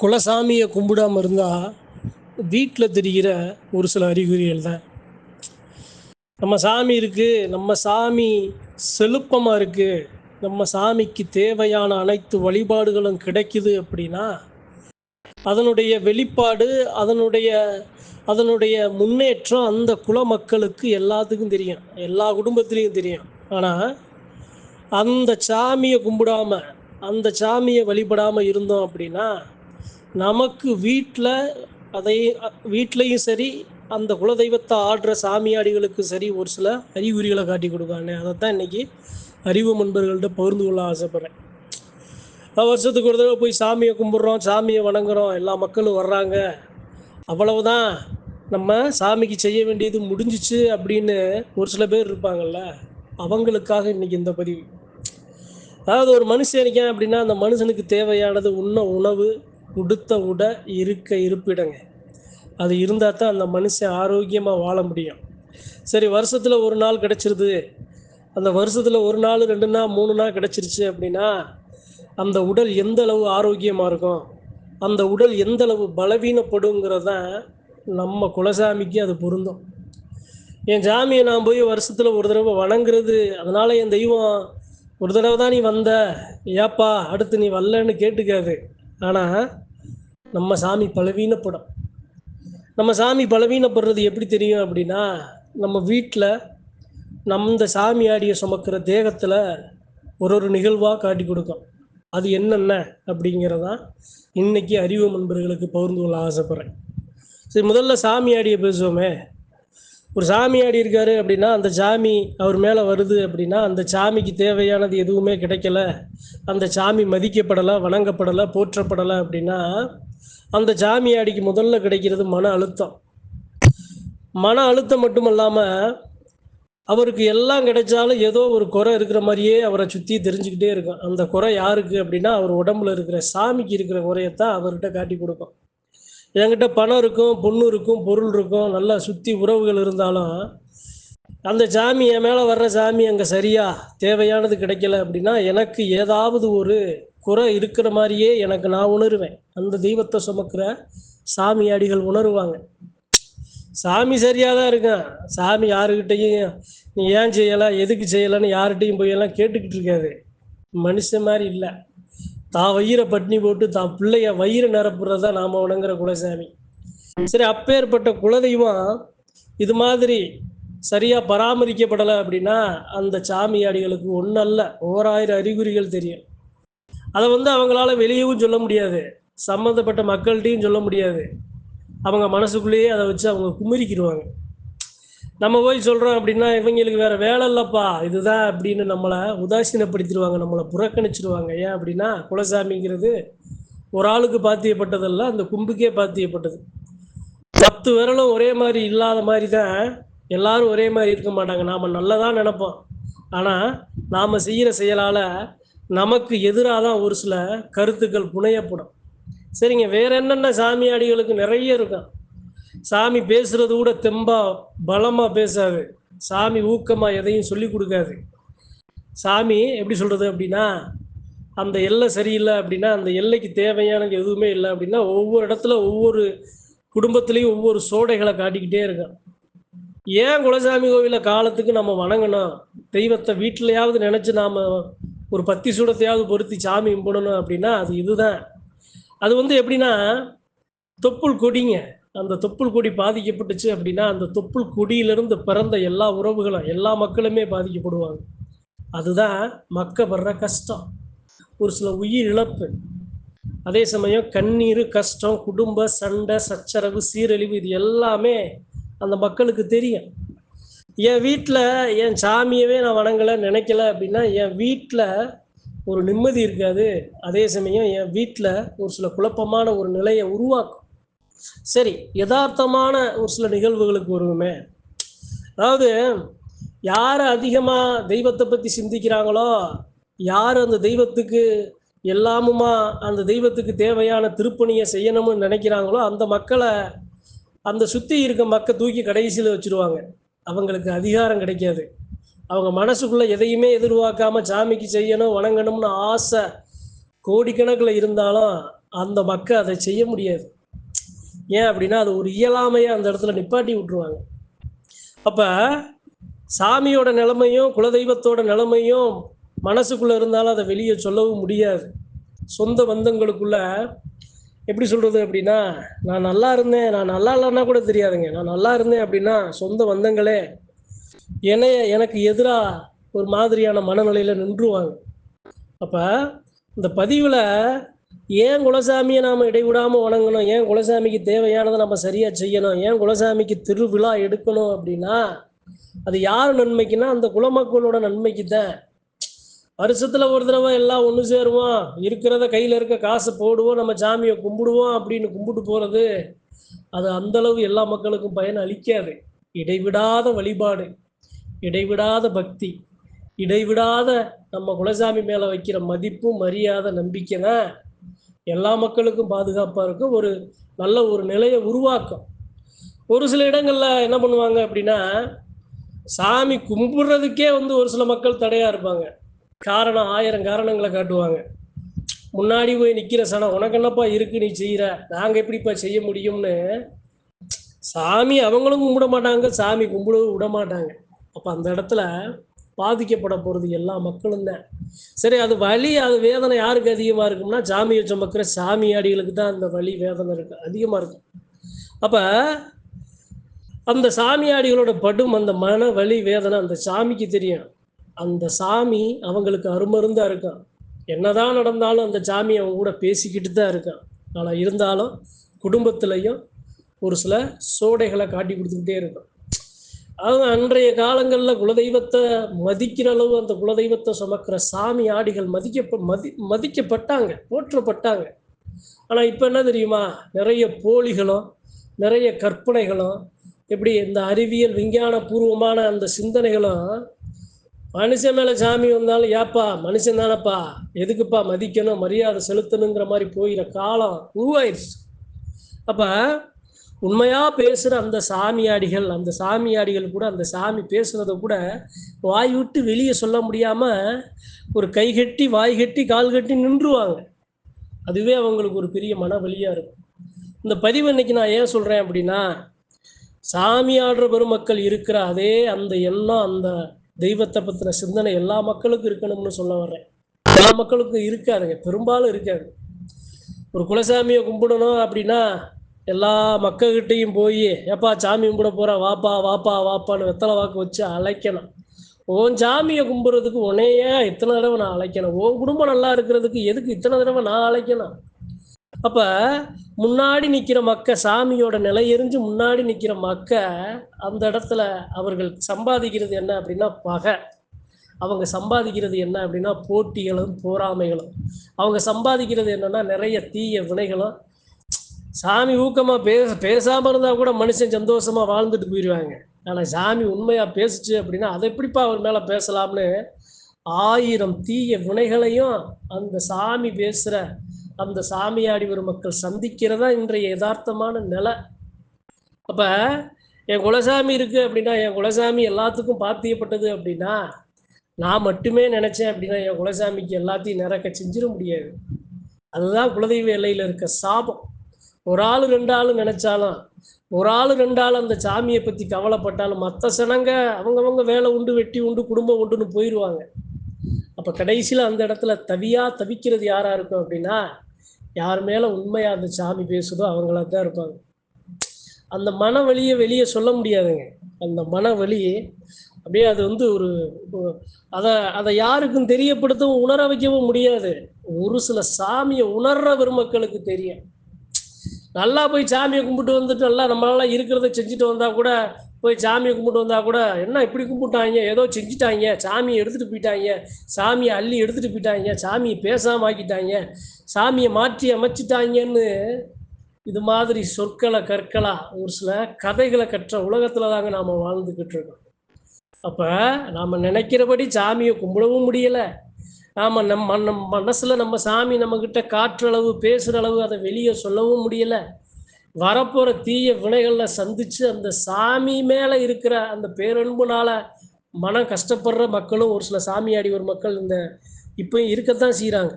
குலசாமியை கும்பிடாம இருந்தால் வீட்டில் தெரிகிற ஒரு சில அறிகுறிகள் தான். நம்ம சாமி இருக்குது நம்ம சாமி செழுப்பமாக இருக்குது நம்ம சாமிக்கு தேவையான அனைத்து வழிபாடுகளும் கிடைக்குது அப்படின்னா அதனுடைய வெளிப்பாடு அதனுடைய அதனுடைய முன்னேற்றம் அந்த குல மக்களுக்கு எல்லாத்துக்கும் தெரியும் எல்லா குடும்பத்துலேயும் தெரியும். ஆனால் அந்த சாமியை கும்பிடாம அந்த சாமியை வழிபடாமல் இருந்தோம் அப்படின்னா நமக்கு வீட்டில் அதை வீட்லேயும் சரி அந்த குலதெய்வத்தை ஆடுற சாமியாடிகளுக்கும் சரி ஒரு சில அறிகுறிகளை காட்டி கொடுக்காங்க தான் இன்றைக்கி அறிவு நண்பர்கள்ட்ட பகிர்ந்து கொள்ள ஆசைப்பட்றேன். வருஷத்துக்கு ஒரு தடவை போய் சாமியை கும்பிட்றோம் சாமியை வணங்குறோம் எல்லா மக்களும் வர்றாங்க. அவ்வளவுதான். நம்ம சாமிக்கு செய்ய வேண்டியது முடிஞ்சிச்சு அப்படின்னு ஒரு சில பேர் இருப்பாங்கல்ல அவங்களுக்காக இன்னைக்கு இந்த பதிவு. அதாவது ஒரு மனுஷன் இருக்கேன் அப்படின்னா அந்த மனுஷனுக்கு தேவையானது உண்ண உணவு உடுத்த உடை இருக்க இருப்பிடங்க. அது இருந்தால் தான் அந்த மனுஷன் ஆரோக்கியமாக வாழ முடியும். சரி வருஷத்தில் ஒரு நாள் கிடச்சிருது. அந்த வருஷத்தில் ஒரு நாள் ரெண்டு நாள் மூணு நாள் கிடச்சிருச்சு அப்படின்னா அந்த உடல் எந்த அளவு ஆரோக்கியமாக இருக்கும்? அந்த உடல் எந்த அளவு பலவீனப்படுங்கிறது தான் நம்ம குலசாமிக்கு அது பொருந்தும். என் சாமியை நான் போய் வருஷத்தில் ஒரு தடவை வணங்குறது அதனால் என் தெய்வம் ஒரு தடவை தான் நீ வந்த. ஏப்பா அடுத்து நீ வரலன்னு கேட்டுக்காது. ஆனால் நம்ம சாமி பலவீனப்படும். நம்ம சாமி பலவீனப்படுறது எப்படி தெரியும் அப்படின்னா நம்ம வீட்டில் நம்ம சாமி ஆடிய சுமக்கிற தேகத்தில் ஒரு ஒரு நிகழ்வாக காட்டி கொடுக்கும். அது என்னென்ன அப்படிங்கிறதான் இன்னைக்கு அறிவு நண்பர்களுக்கு பகிர்ந்து கொள்ள ஆசைப்பட்றேன். சரி முதல்ல சாமி ஆடிய பேசுவோமே. ஒரு சாமி ஆடி இருக்காரு அப்படின்னா அந்த சாமி அவர் மேலே வருது அப்படின்னா அந்த சாமிக்கு தேவையானது எதுவுமே கிடைக்கல. அந்த சாமி மதிக்கப்படலை வணங்கப்படலை போற்றப்படலை அப்படின்னா அந்த சாமி ஆடிக்கு முதல்ல கிடைக்கிறது மன அழுத்தம். மன அழுத்தம் மட்டும் இல்லாமல் அவருக்கு எல்லாம் கிடைச்சாலும் ஏதோ ஒரு குறை இருக்கிற மாதிரியே அவரை சுற்றி தெரிஞ்சுக்கிட்டே இருக்கும். அந்த குறை யாருக்கு அப்படின்னா அவர் உடம்புல இருக்கிற சாமிக்கு இருக்கிற குறையத்தான் அவர்கிட்ட காட்டி கொடுக்கும். என்கிட்ட பணம் இருக்கும் பொண்ணு இருக்கும் பொருள் இருக்கும் நல்லா சுற்றி உறவுகள் இருந்தாலும் அந்த சாமி என் மேலே வர்ற சாமி அங்கே சரியா தேவையானது கிடைக்கல அப்படின்னா எனக்கு ஏதாவது ஒரு குறை இருக்கிற மாதிரியே எனக்கு நான் உணருவேன். அந்த தெய்வத்தை சுமக்கிற சாமியாடிகள் உணருவாங்க. சாமி சரியாக தான் இருக்கேன். சாமி யாருக்கிட்டையும் நீ ஏன் செய்யலை? எதுக்கு செய்யலைன்னு யார்கிட்டையும் போய் எல்லாம் கேட்டுக்கிட்டு இருக்காது. மனுஷன் மாதிரி இல்லை. தான் வயிறை பட்னி போட்டு தான் பிள்ளைய வயிறு நிரப்புறதா நாம உணங்குற வணங்குற குலசாமி. சரி அப்பேற்பட்ட குலதெய்வம் இது மாதிரி சரியாக பராமரிக்கப்படலை அப்படின்னா அந்த சாமியாடிகளுக்கு அல்ல ஓராயிரம் அறிகுறிகள் தெரியும். அதை வந்து அவங்களால வெளியவும் சொல்ல முடியாது சம்மந்தப்பட்ட மக்கள்கிட்டையும் சொல்ல முடியாது. அவங்க மனசுக்குள்ளேயே அதை வச்சு அவங்க குமிரிக்கிடுவாங்க நம்ம போய் சொல்கிறோம் அப்படின்னா இவங்களுக்கு வேற வேலை இல்லைப்பா இதுதான் அப்படின்னு நம்மளை உதாசீனப்படுத்திடுவாங்க நம்மளை புறக்கணிச்சிடுவாங்க. ஏன் அப்படின்னா குலசாமிங்கிறது ஒரு ஆளுக்கு பாத்தியப்பட்டதல்ல அந்த கும்புக்கே பாத்தியப்பட்டது. பத்து விரலும் ஒரே மாதிரி இல்லாத மாதிரி தான் எல்லாரும் ஒரே மாதிரி இருக்க மாட்டாங்க. நாம் நல்லதான் நினைப்போம். ஆனால் நாம் செய்கிற செயலால் நமக்கு எதிராக தான் ஒரு சில கருத்துக்கள் புனையப்படும். சரிங்க வேற என்னென்ன சாமியாடிகளுக்கு நிறைய இருக்கும். சாமி பேசுறது கூட தெம்பா பலமா பேசாது. சாமி ஊக்கமா எதையும் சொல்லி கொடுக்காது. சாமி எப்படி சொல்றது அப்படின்னா அந்த எல்லை சரியில்லை அப்படின்னா அந்த எல்லைக்கு தேவையானது எதுவுமே இல்லை அப்படின்னா ஒவ்வொரு இடத்துல ஒவ்வொரு குடும்பத்திலையும் ஒவ்வொரு சோடைகளை காட்டிக்கிட்டே இருக்கும் ஏன் குலசாமி கோவில காலத்துக்கு நம்ம வணங்கணும்? தெய்வத்தை வீட்டிலையாவது நினைச்சு நாம ஒரு பத்தி சூடத்தையாவது பொருத்தி சாமி கும்பிடணும் அப்படின்னா அது இதுதான். அது வந்து எப்படின்னா தொப்புள் கொடிங்க. அந்த தொப்புள் கொடி பாதிக்கப்பட்டுச்சு அப்படின்னா அந்த தொப்புள் கொடியிலிருந்து பிறந்த எல்லா உறவுகளும் எல்லா மக்களுமே பாதிக்கப்படுவாங்க. அதுதான் மக்க கஷ்டம். ஒரு சில உயிர் இழப்பு. அதே சமயம் கண்ணீர் கஷ்டம் குடும்ப சண்டை சச்சரவு சீரழிவு இது எல்லாமே அந்த மக்களுக்கு தெரியும். என் வீட்டில் என் சாமியவே நான் வணங்கலை நினைக்கல அப்படின்னா என் வீட்டில் ஒரு நிம்மதி இருக்காது. அதே சமயம் என் வீட்டில் ஒரு சில குழப்பமான ஒரு நிலையை உருவாக்கும். சரி யதார்த்தமான ஒரு சில நிகழ்வுகளுக்கு வருவோமே. அதாவது யார் அதிகமாக தெய்வத்தை பற்றி சிந்திக்கிறாங்களோ யார் அந்த தெய்வத்துக்கு எல்லாமுமா அந்த தெய்வத்துக்கு தேவையான திருப்பணியை செய்யணும்னு நினைக்கிறாங்களோ அந்த மக்களை அந்த சுற்றி இருக்க மக்கள் தூக்கி கடைசியில் வச்சுருவாங்க. அவங்களுக்கு அதிகாரம் கிடைக்காது. அவங்க மனசுக்குள்ளே எதையுமே எதிர்பார்க்காம சாமிக்கு செய்யணும் வணங்கணும்னு ஆசை கோடிக்கணக்கில் இருந்தாலும் அந்த மக்கள் அதை செய்ய முடியாது. ஏன் அப்படின்னா அது ஒரு இயலாமையாக அந்த இடத்துல நிப்பாட்டி விட்டுருவாங்க. அப்போ சாமியோட நிலைமையும் குலதெய்வத்தோட நிலைமையும் மனசுக்குள்ளே இருந்தாலும் அதை வெளியே சொல்லவும் முடியாது. சொந்த பந்தங்களுக்குள்ள எப்படி சொல்கிறது அப்படின்னா நான் நல்லா இருந்தேன் நான் நல்லா இல்லைன்னா கூட தெரியாதுங்க. நான் நல்லா இருந்தேன் அப்படின்னா சொந்த பந்தங்களே என்னைய எனக்கு எதிராக ஒரு மாதிரியான மனநிலையில் நின்றுவாங்க. அப்போ இந்த பதிவில் ஏன் குலசாமியை நாம் இடைவிடாமல் வணங்கணும்? ஏன் குலசாமிக்கு தேவையானதை நம்ம சரியாக செய்யணும்? ஏன் குலசாமிக்கு திருவிழா எடுக்கணும் அப்படின்னா அது யார் நன்மைக்குன்னா அந்த குலமக்களோட நன்மைக்கு தான். வருஷத்தில் ஒரு தடவை எல்லாம் ஒன்று சேருவோம். இருக்கிறத கையில் இருக்க காசு போடுவோம். நம்ம சாமியை கும்பிடுவோம் அப்படின்னு கும்பிட்டு போகிறது அது அந்தளவு எல்லா மக்களுக்கும் பயன் அளிக்காது. இடைவிடாத வழிபாடு இடைவிடாத பக்தி இடைவிடாத நம்ம குலசாமி மேலே வைக்கிற மதிப்பும் மரியாதை நம்பிக்கை தான் எல்லா மக்களுக்கும் பாதுகாப்பாக இருக்கும். ஒரு நல்ல ஒரு நிலையை உருவாக்கும். ஒரு சில இடங்களில் என்ன பண்ணுவாங்க அப்படின்னா சாமி கும்பிட்றதுக்கே வந்து ஒரு சில மக்கள் தடையாக இருப்பாங்க. காரணம் ஆயிரம் காரணங்களை காட்டுவாங்க. முன்னாடி போய் நிற்கிற சனம் உனக்கு என்னப்பா இருக்கு நீ செய்கிற நாங்கள் எப்படிப்பா செய்ய முடியும்னு? சாமி அவங்களும் கும்பிட மாட்டாங்க சாமி கும்பிடவும் விட மாட்டாங்க. அப்போ அந்த இடத்துல பாதிக்கப்பட போகிறது எல்லா மக்களும் தான். சரி அது வலி அது வேதனை யாருக்கு அதிகமாக இருக்கும்னா சாமியை சுமக்கிற சாமியாடிகளுக்கு தான் அந்த வலி வேதனை இருக்கு. அதிகமாக இருக்கும் அப்போ அந்த சாமியாடிகளோட படும் அந்த மன வலி வேதனை அந்த சாமிக்கு தெரியும். அந்த சாமி அவங்களுக்கு அருமருந்தாக இருக்கான். என்னதான் நடந்தாலும் அந்த சாமி அவங்க கூட பேசிக்கிட்டு தான் இருக்கான். ஆனால் இருந்தாலும் குடும்பத்திலையும் ஒரு சில சோடைகளை காட்டி கொடுத்துக்கிட்டே இருக்கும் அவங்க அன்றைய காலங்களில் குலதெய்வத்தை மதிக்கிற அளவு அந்த குலதெய்வத்தை சுமக்கிற சாமி ஆடிகள் மதிக்க மதி மதிக்கப்பட்டாங்க போற்றப்பட்டாங்க. ஆனால் இப்போ என்ன தெரியுமா? நிறைய போலிகளும் நிறைய கற்பனைகளும் எப்படி இந்த அறிவியல் விஞ்ஞான பூர்வமான அந்த சிந்தனைகளும் மனுஷன் மேலே சாமி வந்தாலும் ஏப்பா மனுஷன் தானப்பா எதுக்குப்பா மதிக்கணும் மரியாதை செலுத்தணுங்கிற மாதிரி போயிட காலம் உருவாயிருச்சு. அப்போ உண்மையாக பேசுகிற அந்த சாமியாடிகள் அந்த சாமியாடிகள் கூட அந்த சாமி பேசுகிறத கூட வாய் விட்டு வெளியே சொல்ல முடியாமல் ஒரு கை கட்டி வாய் கட்டி கால் கட்டி நின்றுவாங்க. அதுவே அவங்களுக்கு ஒரு பெரிய மன வலியாக இருக்கும். இந்த பதிவு இன்னைக்கு நான் ஏன் சொல்கிறேன் அப்படின்னா சாமியாடுற பெருமக்கள் இருக்கிற அதே அந்த எண்ணம் அந்த தெய்வத்தை பற்றின சிந்தனை எல்லா மக்களுக்கும் இருக்கணும்னு சொல்ல வர்றேன். எல்லா மக்களுக்கும் இருக்காதுங்க பெரும்பாலும் இருக்காது. ஒரு குலசாமியை கும்பிடணும் அப்படின்னா எல்லா மக்கள்கிட்டையும் போய் எப்பா சாமி கும்பிட போகிற வாப்பா வாப்பா வாப்பான்னு வெத்தலை வாக்கு வச்சு அழைக்கணும். உன் சாமியை கும்பிட்றதுக்கு உனையே இத்தனை தடவை நான் அழைக்கணும். உன் குடும்பம் நல்லா இருக்கிறதுக்கு எதுக்கு இத்தனை தடவை நான் அழைக்கணும்? அப்போ முன்னாடி நிற்கிற மக்க சாமியோட நிலை எரிஞ்சு முன்னாடி நிற்கிற மக்க அந்த இடத்துல அவர்கள் சம்பாதிக்கிறது என்ன அப்படின்னா பகை. அவங்க சம்பாதிக்கிறது என்ன அப்படின்னா போட்டிகளும் போராமைகளும். அவங்க சம்பாதிக்கிறது என்னன்னா நிறைய தீய வினைகளும் சாமி ஊக்கமாக பேச பேசாமல் இருந்தால் கூட மனுஷன் சந்தோஷமாக வாழ்ந்துட்டு போயிடுவாங்க ஆனால் சாமி உண்மையாக பேசுச்சு அப்படின்னா அதை எப்படிப்பா அவர் மேலே பேசலாம்னு ஆயிரம் தீய வினைகளையும் அந்த சாமி பேசுகிற அந்த சாமியாடி ஒரு மக்கள் சந்திக்கிறதா இன்றைய யதார்த்தமான நிலை. அப்போ என் குலசாமி இருக்குது அப்படின்னா என் குலசாமி எல்லாத்துக்கும் பாத்தியப்பட்டது அப்படின்னா நான் மட்டுமே நினச்சேன் அப்படின்னா என் குலசாமிக்கு எல்லாத்தையும் நிறக்க செஞ்சிட முடியாது. அதுதான் குலதெய்வ எல்லையில் இருக்க சாபம். ஒரு ஆள் ரெண்டு ஆள் நினைச்சாலும் ஒரு ஆள் ரெண்டு ஆள் அந்த சாமியை பற்றி கவலைப்பட்டாலும் மற்ற சனங்க அவங்கவங்க வேலை உண்டு வெட்டி உண்டு குடும்பம் உண்டுன்னு போயிடுவாங்க அப்போ கடைசியில் அந்த இடத்துல தவியா தவிக்கிறது யாராக இருக்கும் அப்படின்னா யார் மேலே உண்மையாக அந்த சாமி பேசுதோ அவங்களா தான் இருப்பாங்க. அந்த மன வலியை வெளியே சொல்ல முடியாதுங்க. அந்த மன வலி அப்படியே அது வந்து ஒரு ஒரு- அதை அதை யாருக்கும் தெரியப்படுத்தவும் உணர வைக்கவும் முடியாது. ஒரு சில சாமியை உணர்ற பெருமக்களுக்கு தெரியும். நல்லா போய் சாமியை கும்பிட்டு வந்துட்டு நல்லா நம்மளால இருக்கிறத செஞ்சுட்டு வந்தால் கூட போய் சாமியை கும்பிட்டு வந்தால் கூட என்ன இப்படி கும்பிட்டாங்க? ஏதோ செஞ்சுட்டாங்க. சாமியை எடுத்துகிட்டு போயிட்டாங்க. சாமியை அள்ளி எடுத்துகிட்டு போயிட்டாங்க. சாமியை பேசாமல் ஆக்கிட்டாங்க. சாமியை மாற்றி அமைச்சிட்டாங்கன்னு இது மாதிரி சொற்களை கற்களாக ஒரு சில கதைகளை கற்ற உலகத்தில் தாங்க நாம் வாழ்ந்துக்கிட்டு இருக்கோம். அப்போ நாம் நினைக்கிறபடி சாமியை கும்பிடவும் முடியலை. ஆமாம் நம்ம நம் மனசில் நம்ம சாமி நம்மக்கிட்ட காற்றளவு பேசுகிற அளவு அதை வெளியே சொல்லவும் முடியலை. வரப்போகிற தீய வினைகளில் சந்தித்து அந்த சாமி மேலே இருக்கிற அந்த பேரன்புனால் மனம் கஷ்டப்படுற மக்களும் ஒரு சில சாமியாடி ஒரு மக்கள் இந்த இப்போ இருக்கத்தான் செய்கிறாங்க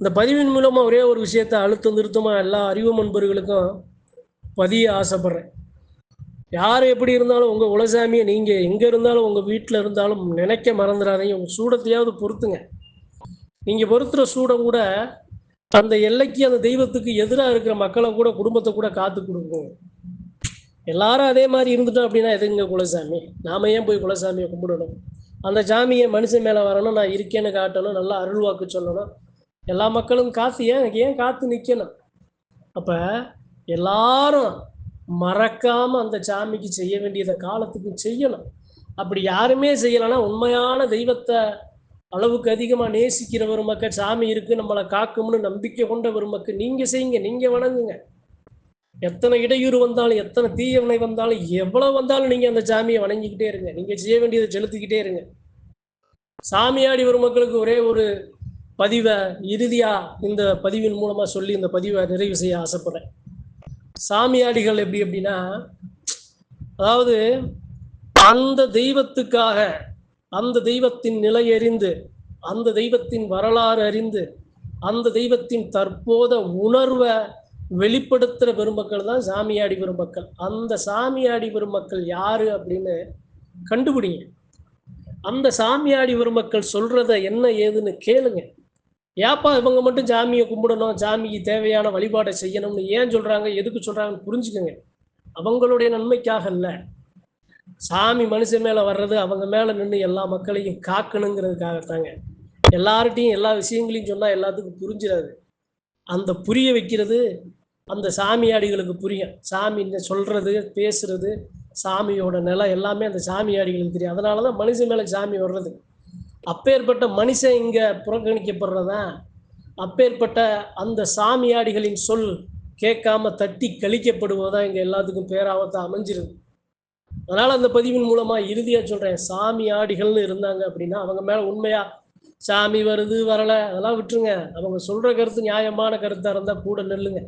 இந்த பதிவின் மூலமாக ஒரே ஒரு விஷயத்தை அழுத்தம் திருத்தமாக எல்லா அறிவு நண்பர்களுக்கும் பதிய ஆசைப்படுறேன். யார் எப்படி இருந்தாலும் உங்கள் உலசாமியை நீங்கள் எங்கே இருந்தாலும் உங்கள் வீட்டில் இருந்தாலும் நினைக்க மறந்துடாதீங்க உங்கள் சூடத்தையாவது பொறுத்துங்க. நீங்கள் பொறுத்துற சூட கூட அந்த எல்லைக்கு அந்த தெய்வத்துக்கு எதிராக இருக்கிற மக்களை கூட குடும்பத்தை கூட காத்து கொடுக்கும். எல்லாரும் அதே மாதிரி இருந்துட்டோம் அப்படின்னா எதுங்க குலசாமி? நாம ஏன் போய் குலசாமியை கும்பிடணும்? அந்த சாமியை மனுஷன் மேலே வரணும் நான் இருக்கேன்னு காட்டணும் நல்லா அருள்வாக்கு சொல்லணும். எல்லா மக்களும் காத்து ஏன் ஏன் காத்து நிற்கணும் அப்போ எல்லாரும் மறக்காம அந்த சாமிக்கு செய்ய வேண்டியதை காலத்துக்கு செய்யணும். அப்படி யாருமே செய்யலைன்னா உண்மையான தெய்வத்தை அளவுக்கு அதிகமாக நேசிக்கிற ஒரு மக்கள் சாமி இருக்கு நம்மளை காக்கும்னு நம்பிக்கை கொண்ட ஒரு மக்கள். நீங்க செய்யுங்க நீங்க வணங்குங்க. எத்தனை இடையூறு வந்தாலும் எத்தனை தீயவனை வந்தாலும் எவ்வளவு வந்தாலும் நீங்க அந்த சாமியை வணங்கிக்கிட்டே இருங்க. நீங்க செய்ய வேண்டியதை செலுத்திக்கிட்டே இருங்க. சாமியாடி வரும் மக்களுக்கு ஒரே ஒரு பதிவை இறுதியா இந்த பதிவின் மூலமா சொல்லி இந்த பதிவை நிறைவு செய்ய ஆசைப்படுறேன். சாமியாடிகள் எப்படி அப்படின்னா அதாவது அந்த தெய்வத்துக்காக அந்த தெய்வத்தின் நிலை அறிந்து அந்த தெய்வத்தின் வரலாறு அறிந்து அந்த தெய்வத்தின் தற்போத உணர்வை வெளிப்படுத்துகிற பெருமக்கள் தான் சாமியாடி பெருமக்கள். அந்த சாமியாடி பெருமக்கள் யாரு அப்படின்னு கண்டுபிடிங்க. அந்த சாமியாடி பெருமக்கள் சொல்றத என்ன ஏதுன்னு கேளுங்க. ஏப்பா இவங்க மட்டும் சாமியை கும்பிடணும் சாமிக்கு தேவையான வழிபாடை செய்யணும்னு ஏன் சொல்றாங்க எதுக்கு சொல்றாங்கன்னு புரிஞ்சுக்கோங்க. அவங்களுடைய நன்மைக்காக இல்லை சாமி மனுஷன் மேலே வர்றது அவங்க மேலே நின்று எல்லா மக்களையும் காக்கணுங்கிறதுக்காகத்தாங்க. எல்லார்ட்டையும் எல்லா விஷயங்களையும் சொன்னால் எல்லாத்துக்கும் புரிஞ்சிடாது அந்த புரிய வைக்கிறது அந்த சாமியாடிகளுக்கு புரியும். சாமி சொல்கிறது பேசுறது சாமியோட நிலை எல்லாமே அந்த சாமியாடிகளுக்கு தெரியும். அதனால தான் மனுஷன் மேலே சாமி வர்றது. அப்பேற்பட்ட மனுஷன் இங்கே புறக்கணிக்கப்படுறதான் அப்பேற்பட்ட அந்த சாமியாடிகளின் சொல் கேட்காம தட்டி கழிக்கப்படுவதா இங்கே எல்லாத்துக்கும் பேராவத்தை அமைஞ்சிருது. அதனால அந்த பதிவின் மூலமா இறுதியா சொல்றேன் சாமி ஆடிகள்னு இருந்தாங்க அப்படின்னா அவங்க மேல உண்மையா சாமி வருது வரல அதெல்லாம் விட்டுருங்க. அவங்க சொல்ற கருத்து நியாயமான கருத்தா இருந்தா கூட நெல்லுங்க.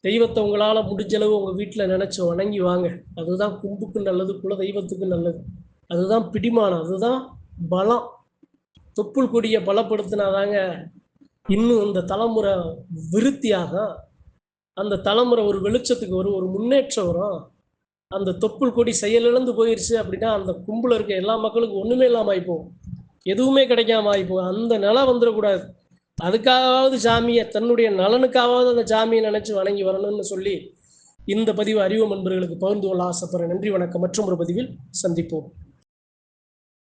தெய்வத்தை உங்களால முடிஞ்ச அளவு உங்க வீட்டுல நினைச்சு வணங்கி வாங்க. அதுதான் கும்புக்கு நல்லது குல தெய்வத்துக்கு நல்லது. அதுதான் பிடிமானம் அதுதான் பலம். தொப்புள் கொடியை பலப்படுத்தினாதாங்க இன்னும் இந்த தலைமுறை விருத்தியாகும். அந்த தலைமுறை ஒரு வெளிச்சத்துக்கு வரும் ஒரு முன்னேற்றம் வரும். அந்த தொப்புள் கொடி செயலிழந்து போயிருச்சு அப்படின்னா அந்த கும்பல இருக்க எல்லா மக்களுக்கும் ஒன்றுமே இல்லாமல் ஆகிப்போம் எதுவுமே கிடைக்காம ஆகிப்போம் அந்த நிலை வந்துடக்கூடாது. அதுக்காகவாவது சாமியை தன்னுடைய நலனுக்காவது அந்த சாமியை நினைச்சு வணங்கி வரணும்னு சொல்லி இந்த பதிவு அறிவு நண்பர்களுக்கு பகிர்ந்து கொள்ள ஆசைப்படுறேன். நன்றி வணக்கம். மற்றும் ஒரு பதிவில் சந்திப்போம்.